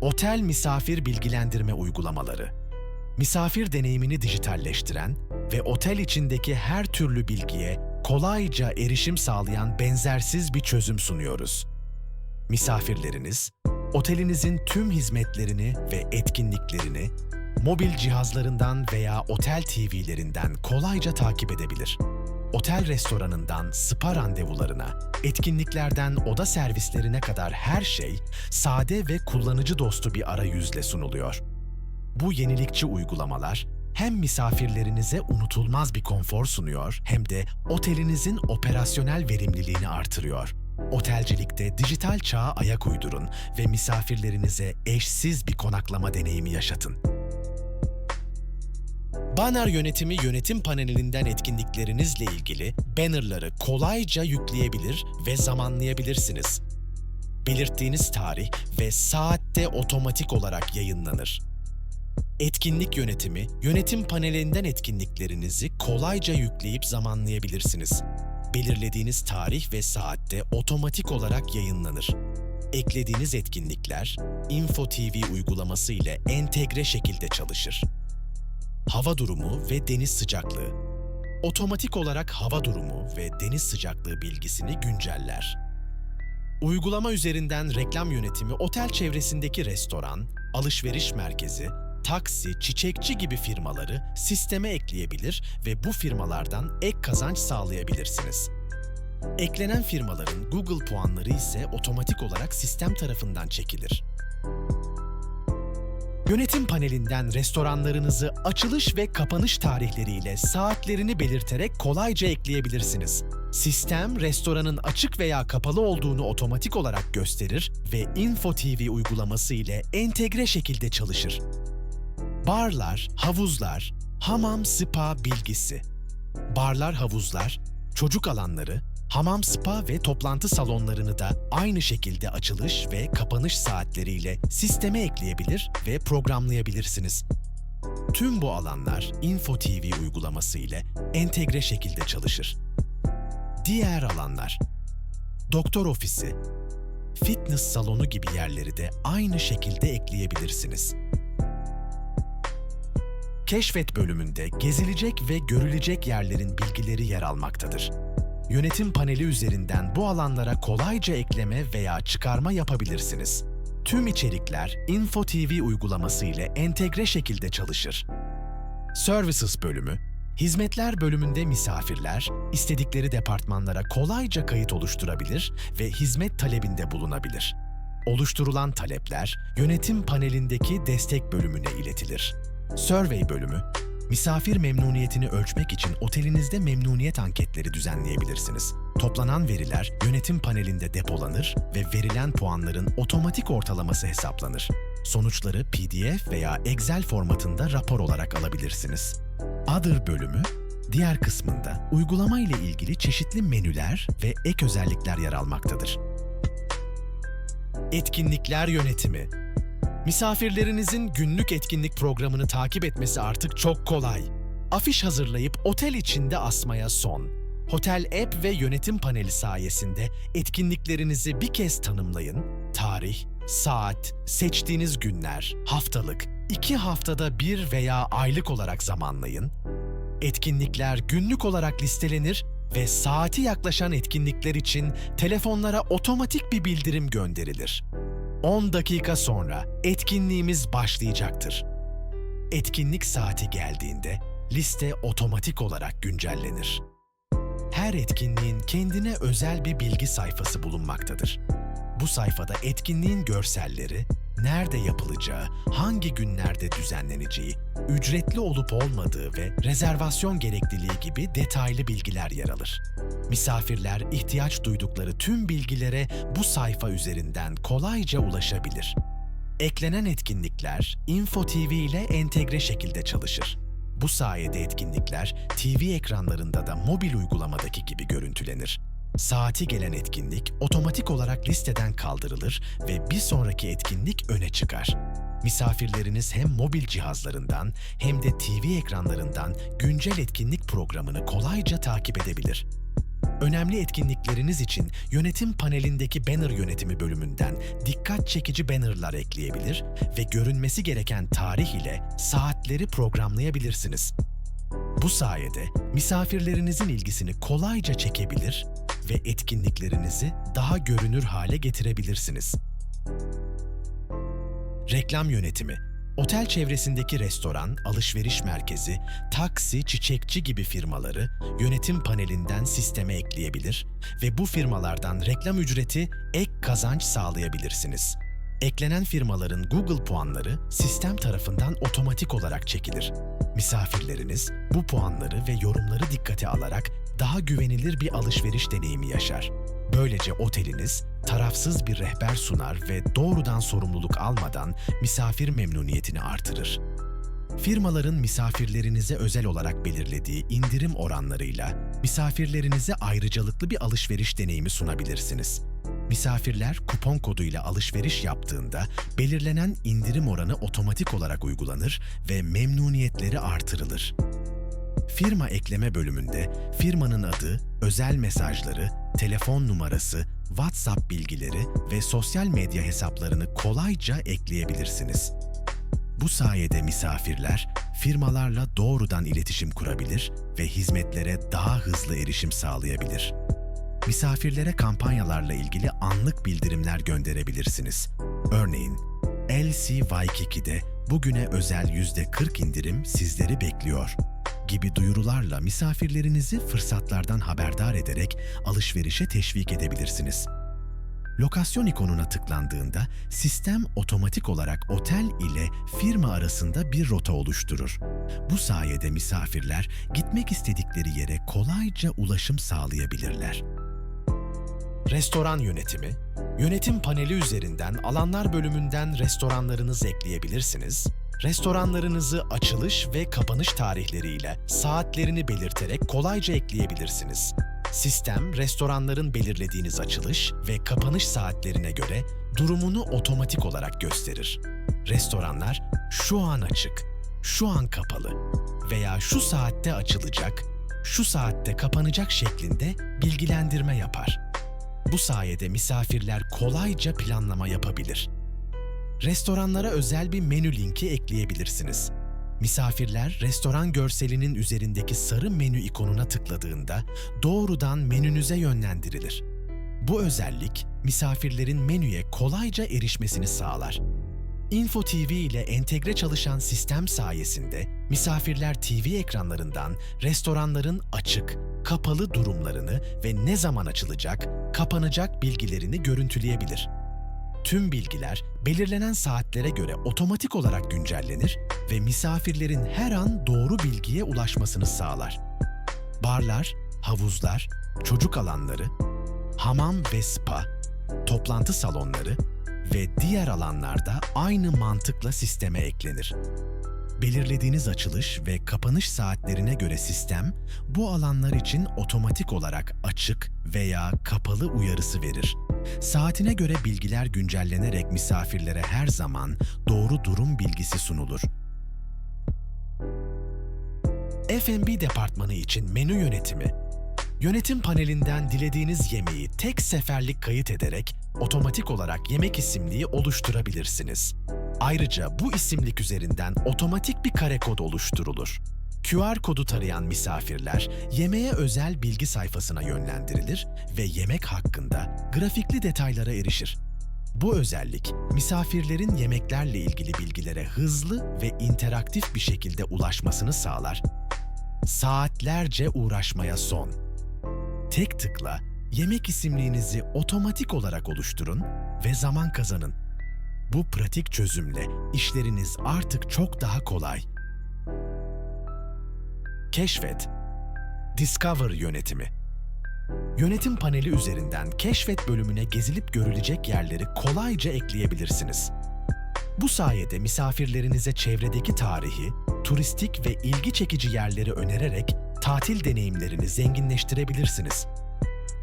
Otel misafir bilgilendirme uygulamaları. Misafir deneyimini dijitalleştiren ve otel içindeki her türlü bilgiye kolayca erişim sağlayan benzersiz bir çözüm sunuyoruz. Misafirleriniz, otelinizin tüm hizmetlerini ve etkinliklerini mobil cihazlarından veya otel TV'lerinden kolayca takip edebilir. Otel restoranından spa randevularına, etkinliklerden oda servislerine kadar her şey sade ve kullanıcı dostu bir arayüzle sunuluyor. Bu yenilikçi uygulamalar hem misafirlerinize unutulmaz bir konfor sunuyor hem de otelinizin operasyonel verimliliğini artırıyor. Otelcilikte dijital çağa ayak uydurun ve misafirlerinize eşsiz bir konaklama deneyimi yaşatın. Banner yönetimi yönetim panelinden etkinliklerinizle ilgili bannerları kolayca yükleyebilir ve zamanlayabilirsiniz. Belirttiğiniz tarih ve saatte otomatik olarak yayınlanır. Etkinlik yönetimi, yönetim panelinden etkinliklerinizi kolayca yükleyip zamanlayabilirsiniz. Belirlediğiniz tarih ve saatte otomatik olarak yayınlanır. Eklediğiniz etkinlikler, Info TV uygulaması ile entegre şekilde çalışır. Hava durumu ve deniz sıcaklığı. Otomatik olarak hava durumu ve deniz sıcaklığı bilgisini günceller. Uygulama üzerinden reklam yönetimi otel çevresindeki restoran, alışveriş merkezi, taksi, çiçekçi gibi firmaları sisteme ekleyebilir ve bu firmalardan ek kazanç sağlayabilirsiniz. Eklenen firmaların Google puanları ise otomatik olarak sistem tarafından çekilir. Yönetim panelinden restoranlarınızı açılış ve kapanış tarihleriyle saatlerini belirterek kolayca ekleyebilirsiniz. Sistem, restoranın açık veya kapalı olduğunu otomatik olarak gösterir ve Info TV uygulaması ile entegre şekilde çalışır. Barlar, havuzlar, hamam, spa bilgisi. Barlar, havuzlar, çocuk alanları, hamam, spa ve toplantı salonlarını da aynı şekilde açılış ve kapanış saatleriyle sisteme ekleyebilir ve programlayabilirsiniz. Tüm bu alanlar Info TV uygulaması ile entegre şekilde çalışır. Diğer alanlar Doktor ofisi, fitness salonu gibi yerleri de aynı şekilde ekleyebilirsiniz. Keşfet bölümünde gezilecek ve görülecek yerlerin bilgileri yer almaktadır. Yönetim paneli üzerinden bu alanlara kolayca ekleme veya çıkarma yapabilirsiniz. Tüm içerikler Info TV uygulaması ile entegre şekilde çalışır. Services bölümü, hizmetler bölümünde misafirler istedikleri departmanlara kolayca kayıt oluşturabilir ve hizmet talebinde bulunabilir. Oluşturulan talepler yönetim panelindeki destek bölümüne iletilir. Survey bölümü, misafir memnuniyetini ölçmek için otelinizde memnuniyet anketleri düzenleyebilirsiniz. Toplanan veriler yönetim panelinde depolanır ve verilen puanların otomatik ortalaması hesaplanır. Sonuçları PDF veya Excel formatında rapor olarak alabilirsiniz. Other bölümü, diğer kısmında uygulama ile ilgili çeşitli menüler ve ek özellikler yer almaktadır. Etkinlikler yönetimi Misafirlerinizin günlük etkinlik programını takip etmesi artık çok kolay. Afiş hazırlayıp otel içinde asmaya son. Hotel app ve yönetim paneli sayesinde etkinliklerinizi bir kez tanımlayın. Tarih, saat, seçtiğiniz günler, haftalık, iki haftada bir veya aylık olarak zamanlayın. Etkinlikler günlük olarak listelenir ve saati yaklaşan etkinlikler için telefonlara otomatik bir bildirim gönderilir. 10 dakika sonra etkinliğimiz başlayacaktır. Etkinlik saati geldiğinde liste otomatik olarak güncellenir. Her etkinliğin kendine özel bir bilgi sayfası bulunmaktadır. Bu sayfada etkinliğin görselleri, nerede yapılacağı, hangi günlerde düzenleneceği, ücretli olup olmadığı ve rezervasyon gerekliliği gibi detaylı bilgiler yer alır. Misafirler ihtiyaç duydukları tüm bilgilere bu sayfa üzerinden kolayca ulaşabilir. Eklenen etkinlikler Info TV ile entegre şekilde çalışır. Bu sayede etkinlikler TV ekranlarında da mobil uygulamadaki gibi görüntülenir. Saati gelen etkinlik otomatik olarak listeden kaldırılır ve bir sonraki etkinlik öne çıkar. Misafirleriniz hem mobil cihazlarından hem de TV ekranlarından güncel etkinlik programını kolayca takip edebilir. Önemli etkinlikleriniz için yönetim panelindeki banner yönetimi bölümünden dikkat çekici bannerlar ekleyebilir ve görünmesi gereken tarih ile saatleri programlayabilirsiniz. Bu sayede misafirlerinizin ilgisini kolayca çekebilir ve etkinliklerinizi daha görünür hale getirebilirsiniz. Reklam yönetimi Otel çevresindeki restoran, alışveriş merkezi, taksi, çiçekçi gibi firmaları yönetim panelinden sisteme ekleyebilir ve bu firmalardan reklam ücreti ek kazanç sağlayabilirsiniz. Eklenen firmaların Google puanları sistem tarafından otomatik olarak çekilir. Misafirleriniz bu puanları ve yorumları dikkate alarak daha güvenilir bir alışveriş deneyimi yaşar. Böylece oteliniz tarafsız bir rehber sunar ve doğrudan sorumluluk almadan misafir memnuniyetini artırır. Firmaların misafirlerinize özel olarak belirlediği indirim oranlarıyla misafirlerinize ayrıcalıklı bir alışveriş deneyimi sunabilirsiniz. Misafirler kupon koduyla alışveriş yaptığında belirlenen indirim oranı otomatik olarak uygulanır ve memnuniyetleri artırılır. Firma ekleme bölümünde firmanın adı, özel mesajları, telefon numarası, WhatsApp bilgileri ve sosyal medya hesaplarını kolayca ekleyebilirsiniz. Bu sayede misafirler firmalarla doğrudan iletişim kurabilir ve hizmetlere daha hızlı erişim sağlayabilir. Misafirlere kampanyalarla ilgili anlık bildirimler gönderebilirsiniz. Örneğin, LC Waikiki'de bugüne özel %40 indirim sizleri bekliyor gibi duyurularla misafirlerinizi fırsatlardan haberdar ederek alışverişe teşvik edebilirsiniz. Lokasyon ikonuna tıklandığında sistem otomatik olarak otel ile firma arasında bir rota oluşturur. Bu sayede misafirler gitmek istedikleri yere kolayca ulaşım sağlayabilirler. Restoran yönetimi Yönetim paneli üzerinden alanlar bölümünden restoranlarınızı ekleyebilirsiniz. Restoranlarınızı açılış ve kapanış tarihleriyle saatlerini belirterek kolayca ekleyebilirsiniz. Sistem, restoranların belirlediğiniz açılış ve kapanış saatlerine göre durumunu otomatik olarak gösterir. Restoranlar şu an açık, şu an kapalı veya şu saatte açılacak, şu saatte kapanacak şeklinde bilgilendirme yapar. Bu sayede misafirler kolayca planlama yapabilir. Restoranlara özel bir menü linki ekleyebilirsiniz. Misafirler restoran görselinin üzerindeki sarı menü ikonuna tıkladığında doğrudan menünüze yönlendirilir. Bu özellik misafirlerin menüye kolayca erişmesini sağlar. Info TV ile entegre çalışan sistem sayesinde misafirler TV ekranlarından restoranların açık, kapalı durumlarını ve ne zaman açılacak, kapanacak bilgilerini görüntüleyebilir. Tüm bilgiler belirlenen saatlere göre otomatik olarak güncellenir ve misafirlerin her an doğru bilgiye ulaşmasını sağlar. Barlar, havuzlar, çocuk alanları, hamam ve spa, toplantı salonları ve diğer alanlarda aynı mantıkla sisteme eklenir. Belirlediğiniz açılış ve kapanış saatlerine göre sistem bu alanlar için otomatik olarak açık veya kapalı uyarısı verir. Saatine göre bilgiler güncellenerek misafirlere her zaman doğru durum bilgisi sunulur. F&B departmanı için menü yönetimi Yönetim panelinden dilediğiniz yemeği tek seferlik kayıt ederek otomatik olarak yemek isimliği oluşturabilirsiniz. Ayrıca bu isimlik üzerinden otomatik bir kare kod oluşturulur. QR kodu tarayan misafirler yemeğe özel bilgi sayfasına yönlendirilir ve yemek hakkında grafikli detaylara erişir. Bu özellik misafirlerin yemeklerle ilgili bilgilere hızlı ve interaktif bir şekilde ulaşmasını sağlar. Saatlerce uğraşmaya son. Tek tıkla yemek isimliğinizi otomatik olarak oluşturun ve zaman kazanın. Bu pratik çözümle işleriniz artık çok daha kolay. Keşfet Discover yönetimi Yönetim paneli üzerinden Keşfet bölümüne gezilip görülecek yerleri kolayca ekleyebilirsiniz. Bu sayede misafirlerinize çevredeki tarihi, turistik ve ilgi çekici yerleri önererek tatil deneyimlerini zenginleştirebilirsiniz.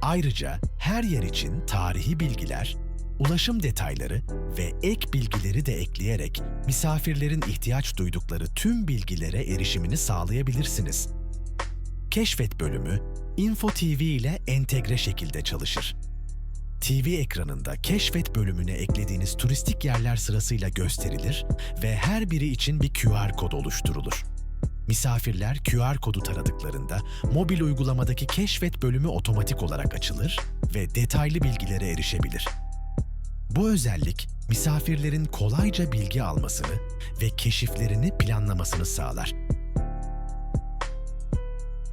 Ayrıca her yer için tarihi bilgiler, ulaşım detayları ve ek bilgileri de ekleyerek misafirlerin ihtiyaç duydukları tüm bilgilere erişimini sağlayabilirsiniz. Keşfet bölümü, Info TV ile entegre şekilde çalışır. TV ekranında keşfet bölümüne eklediğiniz turistik yerler sırasıyla gösterilir ve her biri için bir QR kod oluşturulur. Misafirler QR kodu taradıklarında mobil uygulamadaki keşfet bölümü otomatik olarak açılır ve detaylı bilgilere erişebilir. Bu özellik misafirlerin kolayca bilgi almasını ve keşiflerini planlamasını sağlar.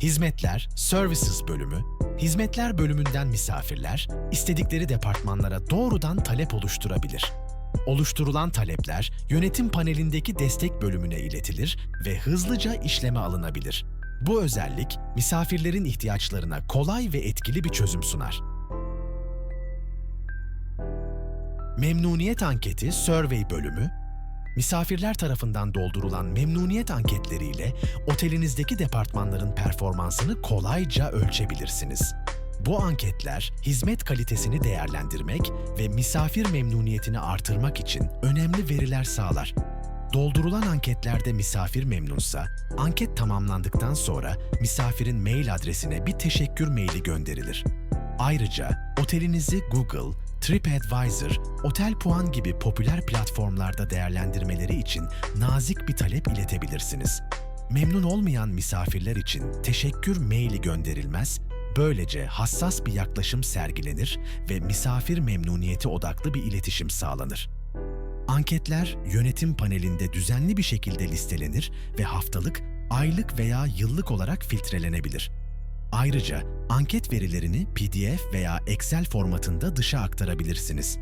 Hizmetler, Services bölümü, hizmetler bölümünden misafirler istedikleri departmanlara doğrudan talep oluşturabilir. Oluşturulan talepler yönetim panelindeki destek bölümüne iletilir ve hızlıca işleme alınabilir. Bu özellik misafirlerin ihtiyaçlarına kolay ve etkili bir çözüm sunar. Memnuniyet anketi Survey bölümü, misafirler tarafından doldurulan memnuniyet anketleriyle otelinizdeki departmanların performansını kolayca ölçebilirsiniz. Bu anketler hizmet kalitesini değerlendirmek ve misafir memnuniyetini artırmak için önemli veriler sağlar. Doldurulan anketlerde misafir memnunsa, anket tamamlandıktan sonra misafirin mail adresine bir teşekkür maili gönderilir. Ayrıca otelinizi Google, TripAdvisor, Otel Puan gibi popüler platformlarda değerlendirmeleri için nazik bir talep iletebilirsiniz. Memnun olmayan misafirler için teşekkür maili gönderilmez, böylece hassas bir yaklaşım sergilenir ve misafir memnuniyeti odaklı bir iletişim sağlanır. Anketler yönetim panelinde düzenli bir şekilde listelenir ve haftalık, aylık veya yıllık olarak filtrelenebilir. Ayrıca anket verilerini PDF veya Excel formatında dışa aktarabilirsiniz.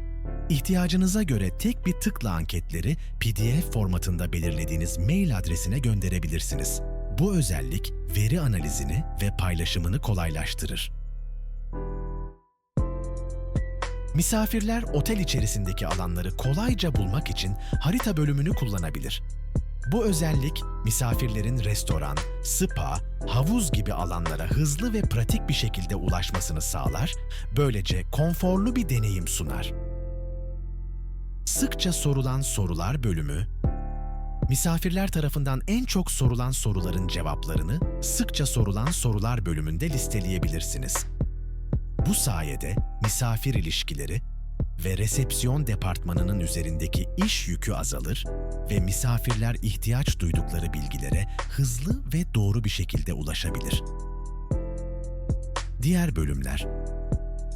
İhtiyacınıza göre tek bir tıkla anketleri PDF formatında belirlediğiniz mail adresine gönderebilirsiniz. Bu özellik veri analizini ve paylaşımını kolaylaştırır. Misafirler otel içerisindeki alanları kolayca bulmak için harita bölümünü kullanabilir. Bu özellik misafirlerin restoran, spa, havuz gibi alanlara hızlı ve pratik bir şekilde ulaşmasını sağlar, böylece konforlu bir deneyim sunar. Sıkça sorulan sorular bölümü, misafirler tarafından en çok sorulan soruların cevaplarını sıkça sorulan sorular bölümünde listeleyebilirsiniz. Bu sayede misafir ilişkileri ve resepsiyon departmanının üzerindeki iş yükü azalır ve misafirler ihtiyaç duydukları bilgilere hızlı ve doğru bir şekilde ulaşabilir. Diğer bölümler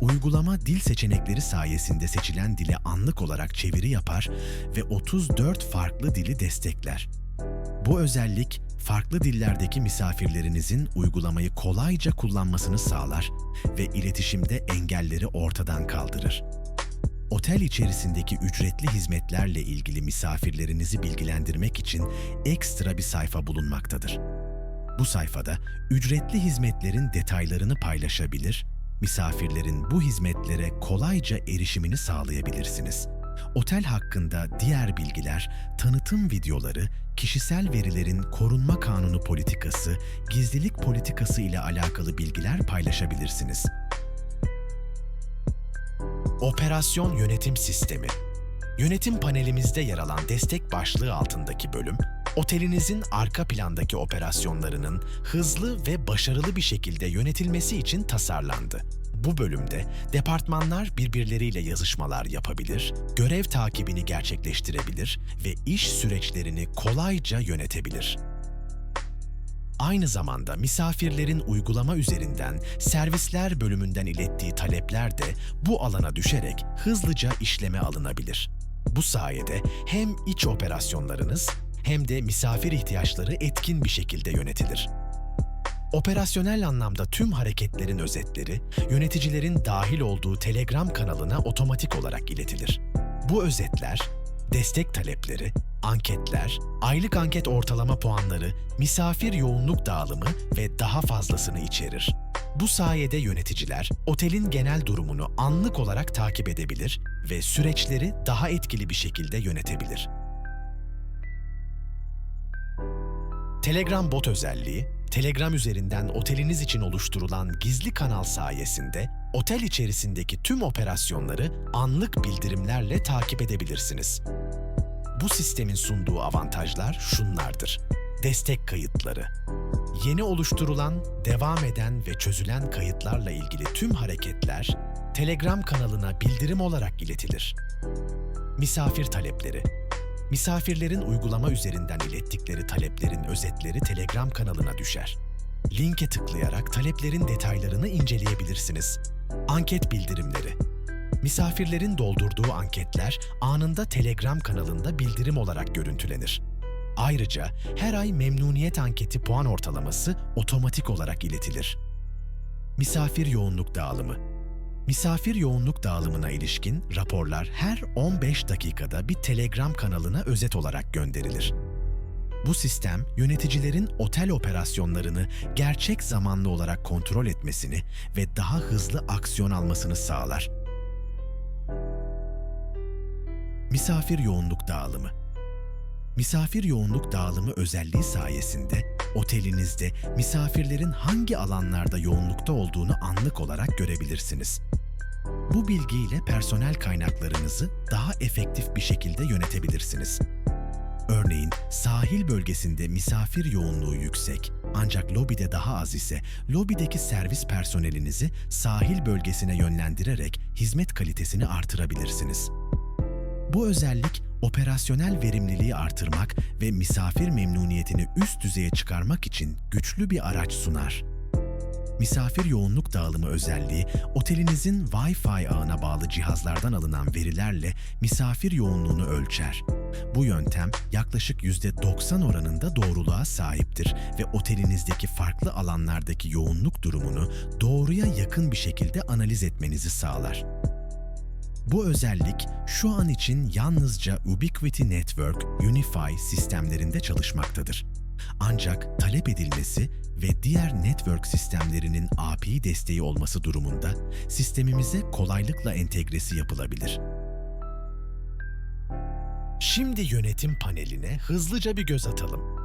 Uygulama dil seçenekleri sayesinde seçilen dile anlık olarak çeviri yapar ve 34 farklı dili destekler. Bu özellik farklı dillerdeki misafirlerinizin uygulamayı kolayca kullanmasını sağlar ve iletişimde engelleri ortadan kaldırır. Otel içerisindeki ücretli hizmetlerle ilgili misafirlerinizi bilgilendirmek için ekstra bir sayfa bulunmaktadır. Bu sayfada ücretli hizmetlerin detaylarını paylaşabilir, misafirlerin bu hizmetlere kolayca erişimini sağlayabilirsiniz. Otel hakkında diğer bilgiler, tanıtım videoları, kişisel verilerin korunma kanunu politikası, gizlilik politikası ile alakalı bilgiler paylaşabilirsiniz. Operasyon Yönetim Sistemi Yönetim panelimizde yer alan destek başlığı altındaki bölüm, otelinizin arka plandaki operasyonlarının hızlı ve başarılı bir şekilde yönetilmesi için tasarlandı. Bu bölümde departmanlar birbirleriyle yazışmalar yapabilir, görev takibini gerçekleştirebilir ve iş süreçlerini kolayca yönetebilir. Aynı zamanda misafirlerin uygulama üzerinden servisler bölümünden ilettiği talepler de bu alana düşerek hızlıca işleme alınabilir. Bu sayede hem iç operasyonlarınız hem de misafir ihtiyaçları etkin bir şekilde yönetilir. Operasyonel anlamda tüm hareketlerin özetleri yöneticilerin dahil olduğu Telegram kanalına otomatik olarak iletilir. Bu özetler destek talepleri, anketler, aylık anket ortalama puanları, misafir yoğunluk dağılımı ve daha fazlasını içerir. Bu sayede yöneticiler otelin genel durumunu anlık olarak takip edebilir ve süreçleri daha etkili bir şekilde yönetebilir. Telegram bot özelliği, Telegram üzerinden oteliniz için oluşturulan gizli kanal sayesinde otel içerisindeki tüm operasyonları anlık bildirimlerle takip edebilirsiniz. Bu sistemin sunduğu avantajlar şunlardır. Destek kayıtları. Yeni oluşturulan, devam eden ve çözülen kayıtlarla ilgili tüm hareketler Telegram kanalına bildirim olarak iletilir. Misafir talepleri Misafirlerin uygulama üzerinden ilettikleri taleplerin özetleri Telegram kanalına düşer. Linke tıklayarak taleplerin detaylarını inceleyebilirsiniz. Anket bildirimleri Misafirlerin doldurduğu anketler anında Telegram kanalında bildirim olarak görüntülenir. Ayrıca her ay memnuniyet anketi puan ortalaması otomatik olarak iletilir. Misafir yoğunluk dağılımı Misafir yoğunluk dağılımına ilişkin raporlar her 15 dakikada bir Telegram kanalına özet olarak gönderilir. Bu sistem yöneticilerin otel operasyonlarını gerçek zamanlı olarak kontrol etmesini ve daha hızlı aksiyon almasını sağlar. Misafir yoğunluk dağılımı Misafir yoğunluk dağılımı özelliği sayesinde otelinizde misafirlerin hangi alanlarda yoğunlukta olduğunu anlık olarak görebilirsiniz. Bu bilgiyle personel kaynaklarınızı daha efektif bir şekilde yönetebilirsiniz. Örneğin sahil bölgesinde misafir yoğunluğu yüksek ancak lobide daha az ise lobideki servis personelinizi sahil bölgesine yönlendirerek hizmet kalitesini artırabilirsiniz. Bu özellik operasyonel verimliliği artırmak ve misafir memnuniyetini üst düzeye çıkarmak için güçlü bir araç sunar. Misafir yoğunluk dağılımı özelliği, otelinizin Wi-Fi ağına bağlı cihazlardan alınan verilerle misafir yoğunluğunu ölçer. Bu yöntem yaklaşık %90 oranında doğruluğa sahiptir ve otelinizdeki farklı alanlardaki yoğunluk durumunu doğruya yakın bir şekilde analiz etmenizi sağlar. Bu özellik şu an için yalnızca Ubiquiti Network Unify sistemlerinde çalışmaktadır. Ancak talep edilmesi ve diğer network sistemlerinin API desteği olması durumunda sistemimize kolaylıkla entegresi yapılabilir. Şimdi yönetim paneline hızlıca bir göz atalım.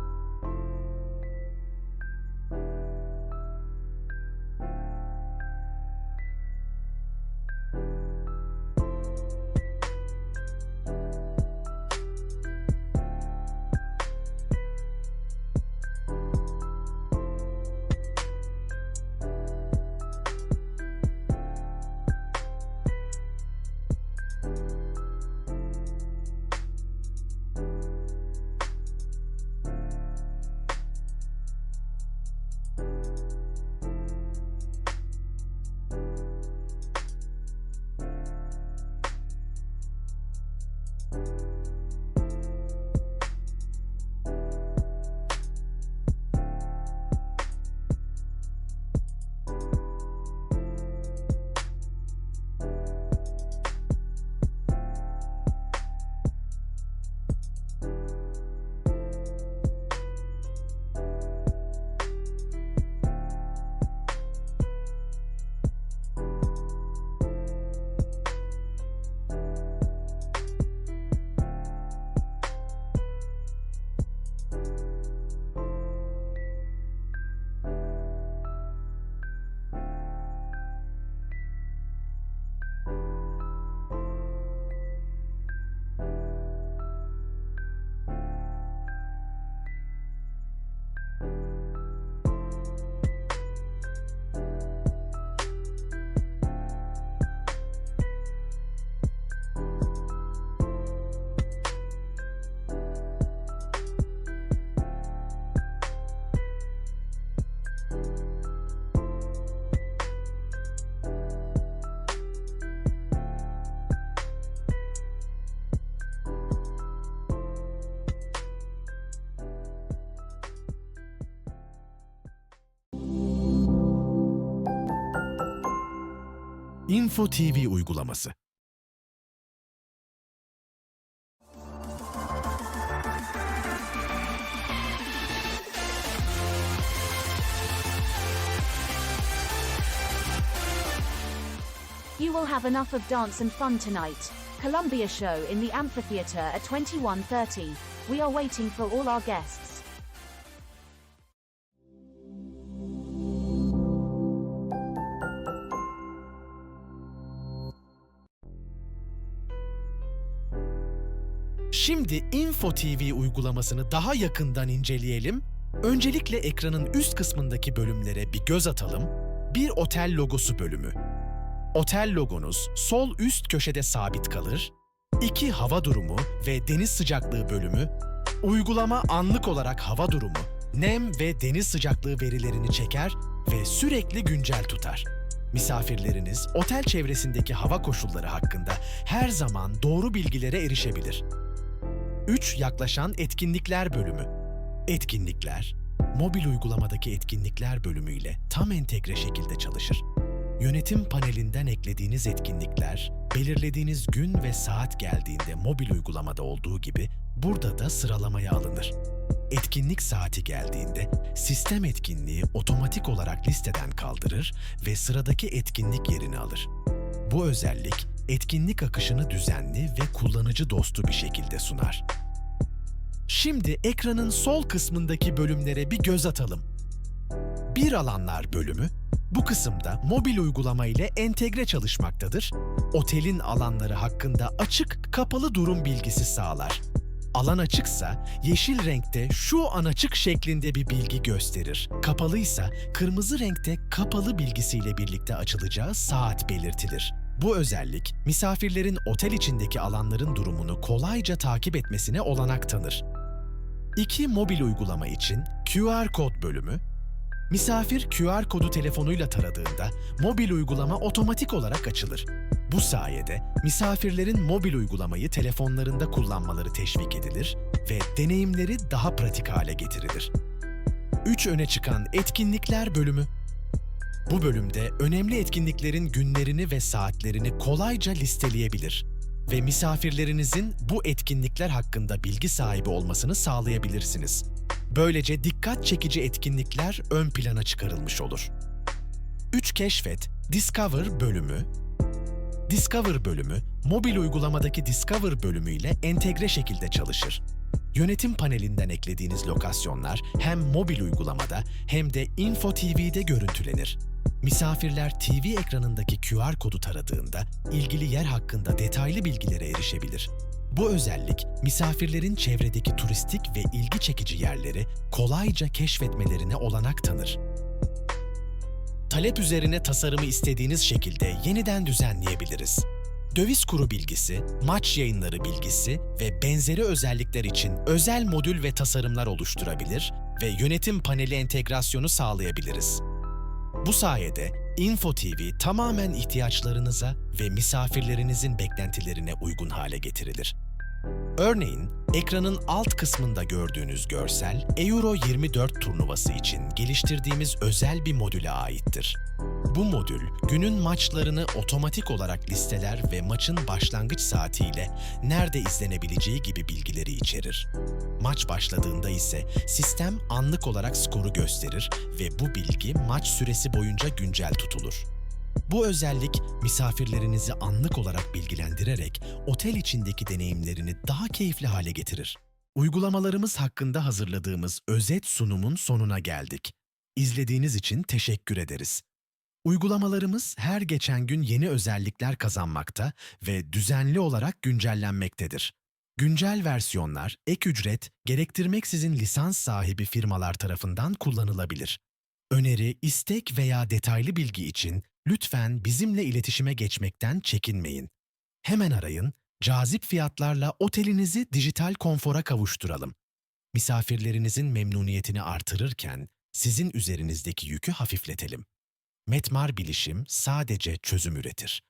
Info TV uygulaması. You will have enough of dance and fun tonight. Columbia show in the amphitheater at 21:30. We are waiting for all our guests. Şimdi Info TV uygulamasını daha yakından inceleyelim Öncelikle ekranın üst kısmındaki bölümlere bir göz atalım. Bir otel logosu bölümü. Otel logonuz sol üst köşede sabit kalır. İki hava durumu ve deniz sıcaklığı bölümü. Uygulama anlık olarak hava durumu, nem ve deniz sıcaklığı verilerini çeker ve sürekli güncel tutar. Misafirleriniz otel çevresindeki hava koşulları hakkında her zaman doğru bilgilere erişebilir. 3. Yaklaşan etkinlikler bölümü. Etkinlikler, mobil uygulamadaki etkinlikler bölümüyle tam entegre şekilde çalışır. Yönetim panelinden eklediğiniz etkinlikler, belirlediğiniz gün ve saat geldiğinde mobil uygulamada olduğu gibi burada da sıralamaya alınır. Etkinlik saati geldiğinde sistem etkinliği otomatik olarak listeden kaldırır ve sıradaki etkinlik yerini alır. Bu özellik etkinlik akışını düzenli ve kullanıcı dostu bir şekilde sunar. Şimdi ekranın sol kısmındaki bölümlere bir göz atalım. Bir alanlar bölümü, bu kısımda mobil uygulama ile entegre çalışmaktadır. Otelin alanları hakkında açık, kapalı durum bilgisi sağlar. Alan açıksa yeşil renkte şu an açık şeklinde bir bilgi gösterir. Kapalıysa kırmızı renkte kapalı bilgisiyle birlikte açılacağı saat belirtilir. Bu özellik misafirlerin otel içindeki alanların durumunu kolayca takip etmesine olanak tanır. İki mobil uygulama için QR kod bölümü, misafir QR kodu telefonuyla taradığında mobil uygulama otomatik olarak açılır. Bu sayede misafirlerin mobil uygulamayı telefonlarında kullanmaları teşvik edilir ve deneyimleri daha pratik hale getirilir. 3 öne çıkan etkinlikler bölümü bu bölümde önemli etkinliklerin günlerini ve saatlerini kolayca listeleyebilir ve misafirlerinizin bu etkinlikler hakkında bilgi sahibi olmasını sağlayabilirsiniz. Böylece dikkat çekici etkinlikler ön plana çıkarılmış olur. 3 Keşfet, Discover bölümü Discover bölümü, mobil uygulamadaki Discover bölümü ile entegre şekilde çalışır. Yönetim panelinden eklediğiniz lokasyonlar hem mobil uygulamada hem de Info TV'de görüntülenir. Misafirler TV ekranındaki QR kodu taradığında ilgili yer hakkında detaylı bilgilere erişebilir. Bu özellik misafirlerin çevredeki turistik ve ilgi çekici yerleri kolayca keşfetmelerine olanak tanır. Talep üzerine tasarımı istediğiniz şekilde yeniden düzenleyebiliriz. Döviz kuru bilgisi, maç yayınları bilgisi ve benzeri özellikler için özel modül ve tasarımlar oluşturabilir ve yönetim paneli entegrasyonu sağlayabiliriz. Bu sayede Info TV tamamen ihtiyaçlarınıza ve misafirlerinizin beklentilerine uygun hale getirilir. Örneğin, ekranın alt kısmında gördüğünüz görsel, Euro 24 turnuvası için geliştirdiğimiz özel bir modüle aittir. Bu modül, günün maçlarını otomatik olarak listeler ve maçın başlangıç saatiyle nerede izlenebileceği gibi bilgileri içerir. Maç başladığında ise sistem anlık olarak skoru gösterir ve bu bilgi maç süresi boyunca güncel tutulur. Bu özellik misafirlerinizi anlık olarak bilgilendirerek otel içindeki deneyimlerini daha keyifli hale getirir. Uygulamalarımız hakkında hazırladığımız özet sunumun sonuna geldik. İzlediğiniz için teşekkür ederiz. Uygulamalarımız her geçen gün yeni özellikler kazanmakta ve düzenli olarak güncellenmektedir. Güncel versiyonlar, ek ücret, gerektirmeksizin lisans sahibi firmalar tarafından kullanılabilir. Öneri, istek veya detaylı bilgi için lütfen bizimle iletişime geçmekten çekinmeyin. Hemen arayın, cazip fiyatlarla otelinizi dijital konfora kavuşturalım. Misafirlerinizin memnuniyetini artırırken sizin üzerinizdeki yükü hafifletelim. Metmar Bilişim sadece çözüm üretir.